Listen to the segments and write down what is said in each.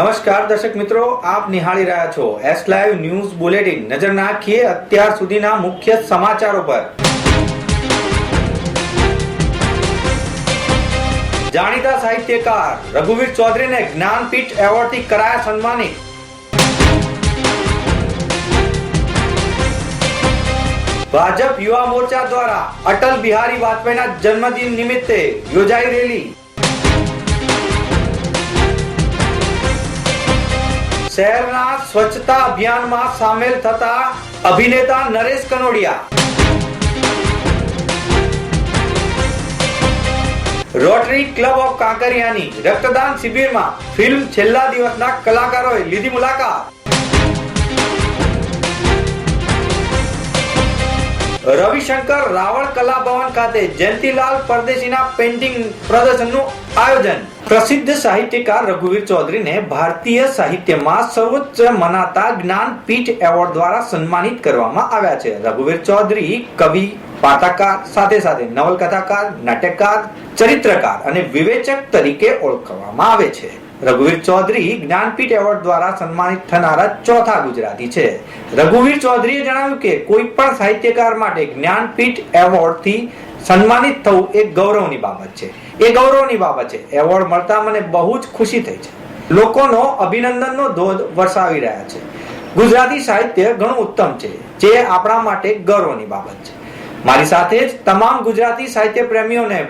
નમસ્કાર દર્શક મિત્રો, આપ નિહાળી રહ્યા છો એસ લાઈવ ન્યૂઝ બુલેટિન નજર નાખીએ અત્યાર સુધીના મુખ્ય સમાચારો પર. જાણીતા સાહિત્યકાર રઘુવીર ચૌધરીને જ્ઞાનપીઠ એવોર્ડથી કરાયા સન્માનિત. ભાજપ યુવા મોરચા દ્વારા અટલ બિહારી વાજપેયીના જન્મદિન નિમિત્તે યોજાઈ રેલી. શહેરના સ્વચ્છતા અભિયાનમાં સામેલ થતા અભિનેતા Naresh Kanodia. Rotary Club of કાંકરિયાની રક્તદાન શિબિરમાં ફિલ્મ છેલ્લા દિવસના કલાકારોએ લીધી મુલાકાત. રવિશંકર રાવળ કલા ભવન ખાતે જયંતિલાલ પરદેશીના પેઇન્ટિંગ પ્રદર્શનનું આયોજન. પ્રસિદ્ધ સાહિત્યકાર રઘુવીર ચૌધરીને ભારતીય સાહિત્યમાં સર્વોચ્ચ મનાતા જ્ઞાનપીઠ એવોર્ડ દ્વારા સન્માનિત કરવામાં આવ્યા છે. રઘુવીર ચૌધરી કવિ પાટાકાર સાથે સાથે નવલકથાકાર, નાટ્યકાર, ચરિત્રકાર અને વિવેચક તરીકે ઓળખવામાં આવે છે. રઘુવીર ચૌધરી જ્ઞાનપીઠ એવોર્ડ દ્વારા સન્માનિત થનારા ચોથા ગુજરાતી છે. રઘુવીર ચૌધરીએ જણાવ્યું કે કોઈ પણ સાહિત્યકાર માટે જ્ઞાનપીઠ એવોર્ડથી સન્માનિત થવું એ ગૌરવની બાબત છે. એ ગૌરવની બાબત છે. એવોર્ડ મળતા મને બહુ જ ખુશી થઈ છે. લોકોનો અભિનંદનનો ધોધ વરસાવી રહ્યા છે. ગુજરાતી સાહિત્ય ઘણું ઉત્તમ છે, જે આપણા માટે ગૌરવની બાબત છે. મારી સાથે જ તમામ ગુજરાતી સાહિત્ય પ્રેમીઓને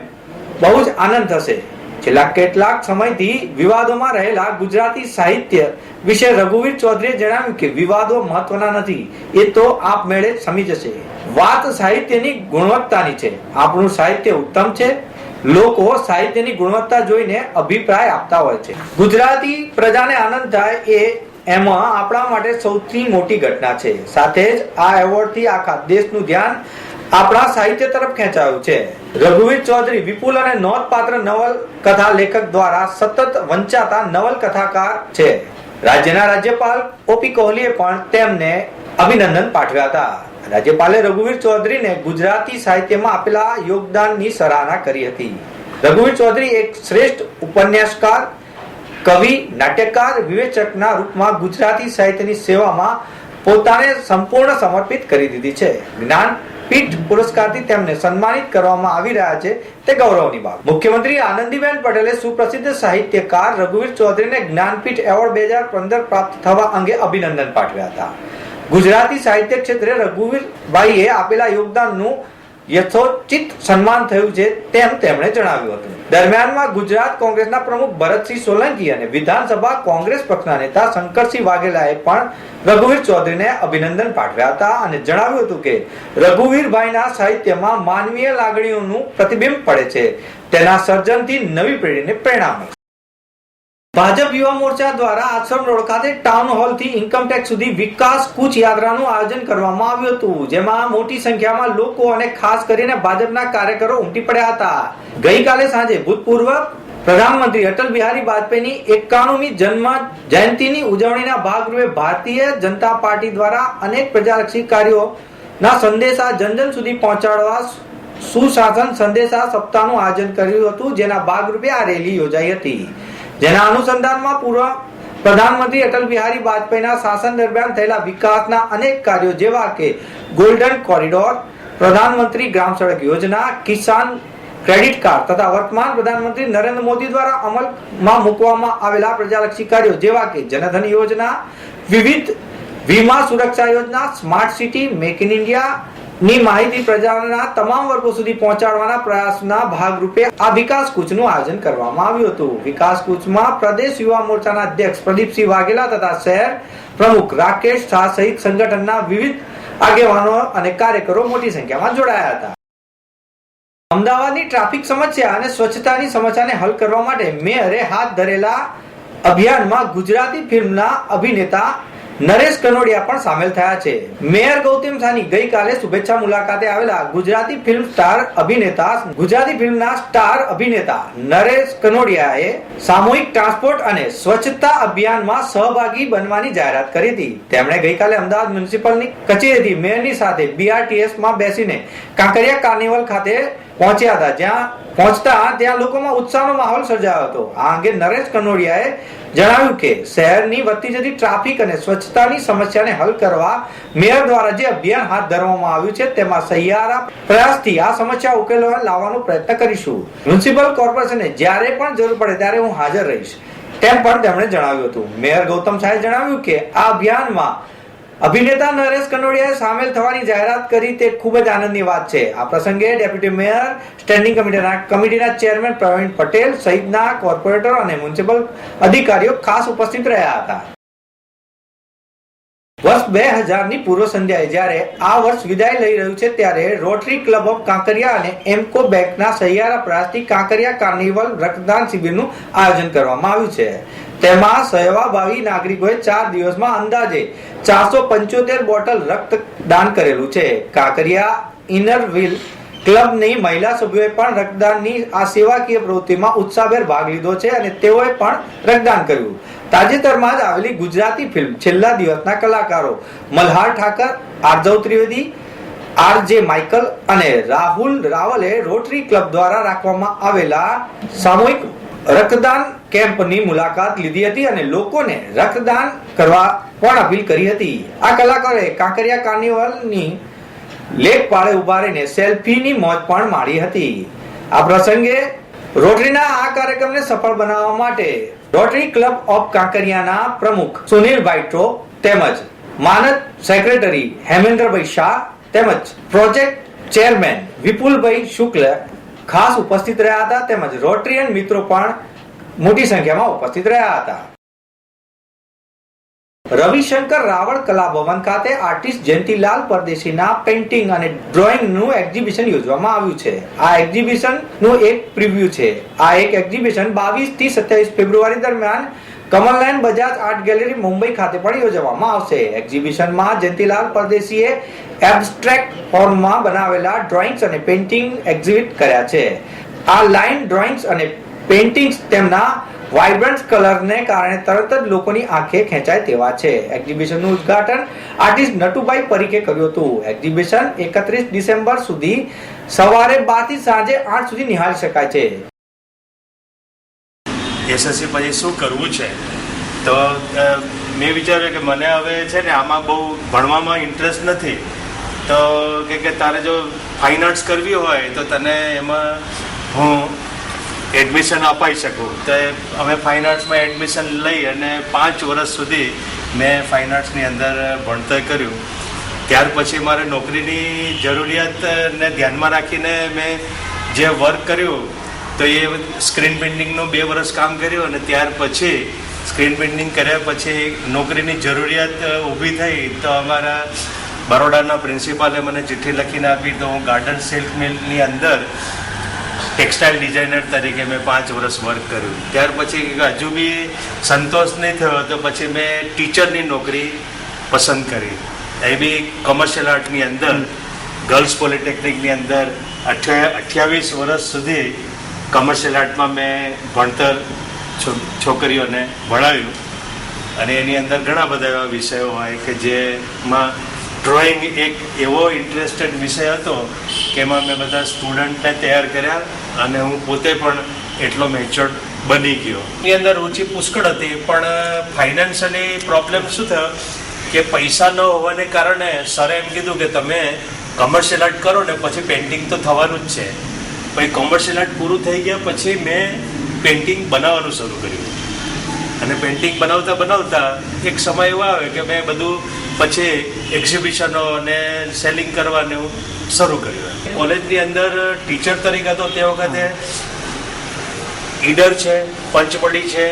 બહુ જ આનંદ થશે. છેલ્લા કેટલાક સમયથી વિવાદોમાં રહેલા ગુજરાતી સાહિત્ય વિશે રઘુવીર ચૌધરીએ જણાવ્યું કે વિવાદો મહત્વના નથી. એ તો આપમેળે સમી જશે. વાત સાહિત્યની ગુણવત્તાની છે. આપણું સાહિત્ય ઉત્તમ છે. લોકો સાહિત્યની ગુણવત્તા જોઈને અભિપ્રાય આપતા હોય છે. ગુજરાતી પ્રજાને આનંદ થાય એ એમાં આપણા માટે સૌથી મોટી ઘટના છે. સાથે જ આ એવોર્ડથી આખા દેશનું ધ્યાન આપણા સાહિત્ય તરફ ખેંચાયું છે. રઘુવીર ચૌધરી વિપુલ અને નોંધપાત્ર નવલકથા લેખક દ્વારા સતત વંચાતા નવલકથાકાર છે. રાજ્યના રાજ્યપાલ ઓપી કોહલીએ પણ તેમને અભિનંદન પાઠવ્યા હતા. રાજ્યપાલે રઘુવીર ચૌધરીને ગુજરાતી સાહિત્યમાં આપેલા યોગદાનની સરાહના કરી હતી. રઘુવીર ચૌધરી એક શ્રેષ્ઠ ઉપન્યાસકાર, કવિ, નાટ્યકાર, વિવેચકના રૂપમાં ગુજરાતી સાહિત્યની સેવામાં પોતાને સંપૂર્ણ સમર્પિત કરી દીધી છે. જ્ઞાન પીઠ પુરસ્કારથી તેમને સન્માનિત કરવામાં આવી રહ્યા છે. તે ગૌરવની બાબત મુખ્યમંત્રી આનંદીબેન પટેલે સુપ્રસિદ્ધ સાહિત્યકાર રઘુવીર ચૌધરીને જ્ઞાનપીઠ એવોર્ડ બે હજાર પંદર પ્રાપ્ત થવા અંગે અભિનંદન પાઠવ્યા હતા. ગુજરાતી સાહિત્ય ક્ષેત્રે રઘુવીરભાઈએ આપેલા યોગદાનનું યથોચિત સન્માન થયું છે તેમ તેમણે જણાવ્યું હતું. દરમિયાનમાં ગુજરાત કોંગ્રેસના પ્રમુખ ભરતસિંહ સોલંકી અને વિધાનસભા કોંગ્રેસ પક્ષના નેતા શંકરસિંહ વાઘેલાએ પણ રઘુવીર ચૌધરીને અભિનંદન પાઠવ્યા હતા અને જણાવ્યું હતું કે રઘુવીરભાઈના સાહિત્યમાં માનવીય લાગણીઓનું પ્રતિબિંબ પડે છે. તેના સર્જનથી નવી પેઢીને પ્રેરણા મળે ભાજપ યુવા મોરચા દ્વારા આશ્રમ રોડ ખાતે ટાઉન હોલથી ઇન્કમ ટેક્સ સુધી વિકાસ કૂચ યાત્રાનું આયોજન કરવામાં આવ્યું હતું, જેમાં મોટી સંખ્યામાં લોકો અને ખાસ કરીને ભાજપના કાર્યકરો ઉમટી પડ્યા હતા. ગઈકાલે સાંજે ભૂતપૂર્વ પ્રધાનમંત્રી અટલ બિહારી વાજપેયીની એકાણુમી જન્મ જયંતિની ઉજવણીના ભાગરૂપે ભારતીય જનતા પાર્ટી દ્વારા અનેક પ્રજાલક્ષી કાર્યોના સંદેશા જનજન સુધી પહોંચાડવા સુશાસન સંદેશા સપ્તાહનું આયોજન કર્યું હતું, જેના ભાગરૂપે આ રેલી યોજાઈ હતી. જેના અનુસંધાનમાં પૂર્વ પ્રધાનમંત્રી અટલ બિહારી વાજપેયીના શાસન દરમિયાન થયેલા વિકાસના અનેક કાર્યો જેવા કે ગોલ્ડન કોરિડોર, પ્રધાનમંત્રી ગ્રામ સડક યોજના, કિસાન ક્રેડિટ કાર્ડ તથા વર્તમાન પ્રધાનમંત્રી નરેન્દ્ર મોદી દ્વારા અમલમાં મૂકવામાં આવેલા પ્રજાલક્ષી કાર્યો જેવા કે જનધન યોજના, વિવિધ વીમા સુરક્ષા યોજના, smart city, make in India ની માહિતી પ્રજાના તમામ વર્ગો સુધી પહોંચાડવાના પ્રયાસના ભાગરૂપે આ વિકાસ કૂચનું આયોજન કરવામાં આવ્યું હતું. વિકાસ કૂચમાં પ્રદેશ યુવા મોરચાના અધ્યક્ષ પ્રદીપસિંહ વાઘેલા તથા શહેર પ્રમુખ રાકેશ શાહ સહિત સંગઠનના વિવિધ આગેવાનો અને કાર્યકરો મોટી સંખ્યામાં જોડાયા હતા. અમદાવાદની ટ્રાફિક સમસ્યા અને સ્વચ્છતાની સમસ્યાને હલ કરવા માટે મેયરે હાથ ધરેલા અભિયાનમાં ગુજરાતી ફિલ્મના અભિનેતા નરેશ કનોડિયા પણ સામેલ થયા છે. મેયર ગૌતમ સાની ગઈકાલે શુભેચ્છા મુલાકાતે આવેલા ગુજરાતી ફિલ્મ સ્ટાર અભિનેતા, ગુજરાતી ફિલ્મના સ્ટાર અભિનેતા નરેશ કનોડિયાએ સામૂહિક ટ્રાન્સપોર્ટ અને સ્વચ્છતા અભિયાનમાં સહભાગી બનવાની જાહેરાત કરી હતી. તેમણે ગઈકાલે અમદાવાદ મ્યુનિસિપલની કચેરીથી મેયરની સાથે બીઆરટીએસમાં બેસીને કાંકરિયા કાર્નિવલ ખાતે પહોંચ્યા હતા. જ્યાં પહોંચતા ત્યાં લોકોમાં ઉત્સાહનો માહોલ સર્જાયો હતો. આ અંગે નરેશ કનોડિયાએ જણાવ્યું કે શહેરની વધતી જતી ટ્રાફિક અને સ્વચ્છતાની સમસ્યાને હલ કરવા મેયર દ્વારા જે અભિયાન હાથ ધરવામાં આવ્યું છે તેમાં સહિયારા પ્રયાસથી આ સમસ્યા ઉકેલવા લાવવાનો પ્રયત્ન કરીશું. મ્યુનિસિપલ કોર્પોરેશને જ્યારે પણ જરૂર પડે ત્યારે હું હાજર રહીશ. તેમ પણ તેમણે જણાવ્યું હતું. મેયર ગૌતમ શાહે જણાવ્યું કે આ અભિયાનમાં અભિનેતા નરેશ કનોડિયાએ સામેલ થવાની જાહેરાત કરી તે ખૂબ જ આનંદની વાત છે. આ પ્રસંગે ડેપ્યુટી મેયર, સ્ટેન્ડિંગ કમિટીના કમિટીના ચેરમેન પ્રવીણ પટેલ સહિતના કોર્પોરેટર અને મ્યુનિસિપલ અધિકારીઓ ખાસ ઉપસ્થિત રહ્યા હતા. વર્ષ બે હજારની પૂર્વ સંધ્યાએ જ્યારે આ વર્ષ વિદાય લઈ રહ્યું છે ત્યારે રોટરી ક્લબ ઓફ કાંકરિયા અને એમકો બેંકના સહિયારા પ્રયાસથી કાંકરિયા કાર્નિવલ રક્તદાન શિબિરનું આયોજન કરવામાં આવ્યું છે. તેમાં સહેવાભાવી નાગરિકોએ ચાર દિવસમાં અંદાજે ચારસો પંચોતેર બોટલ રક્તદાન કરેલું છે. કાંકરિયા ઇનર વ્હીલ ક્લબની મહિલા સભ્યોએ પણ રક્તદાનની આ સેવાકીય પ્રવૃત્તિમાં ઉત્સાહભેર ભાગ લીધો છે અને તેઓએ પણ રક્તદાન કર્યું. તાજેતરમાં જ આવેલી ગુજરાતી ફિલ્મ છેલ્લા દિવસના કલાકારો Malhar Thakar Aarjav Trivedi R J Michael અને રાહુલ રાવલે રોટરી ક્લબ દ્વારા રાખવામાં આવેલા સામૂહિક રક્તદાન કેમ્પની મુલાકાત લીધી હતી અને લોકોને રક્તદાન કરવા પણ અપીલ કરી હતી. આ કલાકારોએ કાંકરિયા કાર્નિવલની લેક પાળે ઊભા રહીને સેલ્ફીની મોજ પણ માણી હતી. આ પ્રસંગે રોટરીના આ કાર્યક્રમને સફળ બનાવવા માટે રોટરી ક્લબ ઓફ કાંકરિયાના પ્રમુખ સુનિલભાઈ ટ્રો તેમજ માનદ સેક્રેટરી હેમેન્દ્રભાઈ શાહ તેમજ પ્રોજેક્ટ ચેરમેન વિપુલભાઈ શુક્લ ખાસ ઉપસ્થિત રહ્યા હતા તેમજ રોટરીયન મિત્રો પણ મોટી સંખ્યામાં ઉપસ્થિત રહ્યા હતા. રવિશંકર રાવળ કલા ભવન ખાતે આર્ટિસ્ટ જયંતિલાલ પરદેશીના પેઇન્ટિંગ અને ડ્રોઈંગનું એક્ઝિબિશન યોજવામાં આવ્યું છે. આ એક્ઝિબિશનનું એક પ્રિવ્યુ છે. આ એક એક્ઝિબિશન બાવીસથી સત્યાવીસ ફેબ્રુઆરી દરમિયાન કમલનાયન બજાજ આર્ટ ગેલેરી મુંબઈ ખાતે પણ યોજવામાં આવશે. એક્ઝિબિશનમાં જયંતિલાલ પરદેશીએ એબ્સ્ટ્રેક્ટ ફોર્મમાં બનાવેલા ડ્રોઈંગ્સ અને પેઇન્ટિંગ એક્ઝિબિટ કર્યા છે. આ લાઇન ડ્રોઈંગ્સ અને પેઇન્ટિંગ્સ તેમના વાઇબ્રન્ટ કલરને કારણે તરત જ લોકોની આંખે ખેંચાય તેવા છે. એક્ઝિબિશનનું ઉદ્ઘાટન આર્ટિસ્ટ નટુભાઈ પરીખે કર્યું હતું. એક્ઝિબિશન એકત્રીસ ડિસેમ્બર સુધી સવારે બારથી સાંજે આઠ સુધી નિહાળી શકાય છે. એસએસસી પછી શું કરવું છે? તો મેં વિચાર્યું કે મને હવે છે ને આમાં બહુ ભણવામાં ઇન્ટરેસ્ટ નથી. તો કે તારે જો ફાઇન આર્ટ્સ કરવી હોય તો તને એમાં હું એડમિશન અપાઈ શકું. તો અમે ફાઇન આર્ટ્સમાં એડમિશન લઈ અને પાંચ વર્ષ સુધી મેં ફાઇન આર્ટ્સની અંદર ભણતર કર્યું. ત્યાર પછી મારે નોકરીની જરૂરિયાતને ધ્યાનમાં રાખીને મેં જે વર્ક કર્યું તો એ સ્ક્રીન પેઇન્ટિંગનું બે વર્ષ કામ કર્યું અને ત્યાર પછી સ્ક્રીન પેઇન્ટિંગ કર્યા પછી નોકરીની જરૂરિયાત ઊભી થઈ તો અમારા બરોડાના પ્રિન્સિપાલે મને ચિઠ્ઠી લખીને આપી તો હું ગાર્ડન સિલ્ક મિલની અંદર ટેક્સટાઇલ ડિઝાઇનર તરીકે મેં પાંચ વર્ષ વર્ક કર્યું. ત્યાર પછી હજુ બી સંતોષ નહીં થયો તો પછી મેં ટીચરની નોકરી પસંદ કરી. એ બી કોમર્શિયલ આર્ટની અંદર ગર્લ્સ પોલિટેકનિકની અંદર અઠ્યા અઠ્યાવીસ વર્ષ સુધી કોમર્શિયલ આર્ટમાં મેં ભણતર છોકરીઓને ભણાવ્યું. અને એની અંદર ઘણા બધા એવા વિષયો હોય કે જેમાં ડ્રોઈંગ એક એવો ઇન્ટરેસ્ટેડ વિષય હતો કે એમાં મેં બધા સ્ટુડન્ટને તૈયાર કર્યા અને હું પોતે પણ એટલો મેચ્યોર્ડ બની ગયો. એની અંદર રુચિ પુષ્કળ હતી, પણ ફાઇનાન્શિયલી પ્રોબ્લેમ શું થયો? કે પૈસા ન હોવાને કારણે સરે એમ કીધું કે તમે કમર્શિયલ આર્ટ કરો ને પછી પેઇન્ટિંગ તો થવાનું જ છે. પછી કોમર્શિયલ આર્ટ પૂરું થઈ ગયા પછી મેં પેઇન્ટિંગ બનાવવાનું શરૂ કર્યું. અને પેઇન્ટિંગ બનાવતા બનાવતા એક સમય એવો આવે કે મેં બધું પછી એક્ઝિબિશનો અને સેલિંગ કરવાનું શરૂ કર્યું. કોલેજની અંદર ટીચર તરીકે તો તે વખતે ઈડર છે, પંચમઢી છે,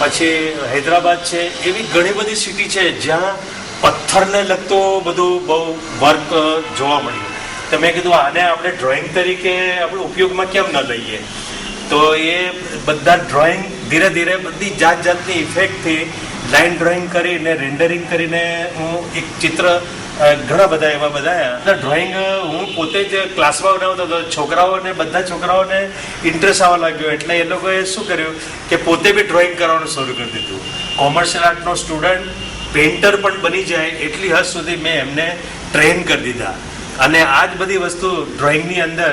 પછી હૈદરાબાદ છે, એવી ઘણી બધી સિટી છે જ્યાં પથ્થરને લગતો બધું બહુ વર્ક જોવા મળ્યું. તો મેં કીધું આને આપણે ડ્રોઈંગ તરીકે આપણે ઉપયોગમાં કેમ ન લઈએ? તો એ બધા ડ્રોઈંગ ધીરે ધીરે બધી જાત જાતની ઇફેક્ટથી લાઇન ડ્રોઈંગ કરીને રેન્ડરિંગ કરીને હું એક ચિત્ર ઘણા બધા એવા બધા ડ્રોઈંગ હું પોતે જ ક્લાસમાં બનાવતો હતો. છોકરાઓને, બધા છોકરાઓને ઇન્ટરેસ્ટ આવવા લાગ્યો. એટલે એ લોકોએ શું કર્યું કે પોતે બી ડ્રોઈંગ કરવાનું શરૂ કરી દીધું. કોમર્શિયલ આર્ટનો સ્ટુડન્ટ પેઇન્ટર પણ બની જાય એટલી હદ સુધી મેં એમને ટ્રેન કરી દીધા. અને આ જ બધી વસ્તુ ડ્રોઈંગની અંદર,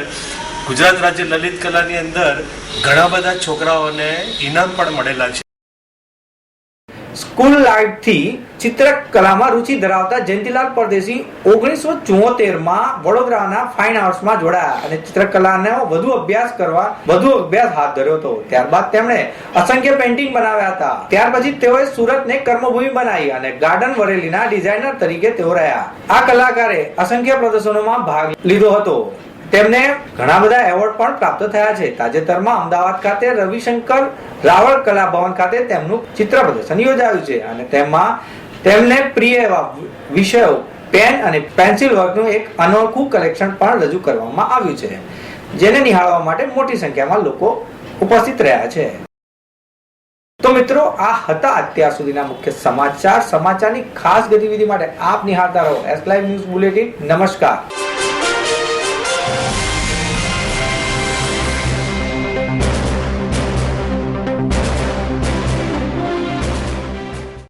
ગુજરાત રાજ્ય લલિત કલાની અંદર ઘણા બધા છોકરાઓને ઇનામ પણ મળેલા છે. સ્કૂલ લાઈફથી ચિત્રકલામાં રુચિ ધરાવતા જયંતિલાલ પરદેશી ઓગણીસો માં વડોદરાના ફાઇન આર્ટ્સમાં જોડાયા અને ચિત્રકલાનો વધુ અભ્યાસ કરવા, વધુ અભ્યાસ હાથ ધર્યો હતો. ત્યારબાદ તેમણે અસંખ્ય પેન્ટિંગ બનાવ્યા હતા. ત્યાર પછી તેઓએ સુરતને કર્મભૂમિ બનાવી અને ગાર્ડન વરેલીના ડિઝાઇનર તરીકે તેઓ રહ્યા. આ કલાકારે અસંખ્ય પ્રદર્શનોમાં ભાગ લીધો હતો. તેમને ઘણા બધા એવોર્ડ પણ પ્રાપ્ત થયા છે. તાજેતરમાં અમદાવાદ ખાતે રવિશંકર રાવળ કલા ભવન ખાતે તેમનું ચિત્ર પ્રદર્શન યોજાયું છે અને તેમાં તેમને પ્રિય એવા વિષયો, પેન અને પેન્સિલ વર્કનું એક અનોખું કલેક્શન પણ રજૂ કરવામાં આવ્યું છે, જેને નિહાળવા માટે મોટી સંખ્યામાં લોકો ઉપસ્થિત રહ્યા છે. તો મિત્રો, આ હતા અત્યાર સુધીના મુખ્ય સમાચાર. સમાચારની ખાસ ગતિવિધિ માટે આપ નિહાળતા રહો. એસ લાઈવ ન્યૂઝ બુલેટિન નમસ્કાર.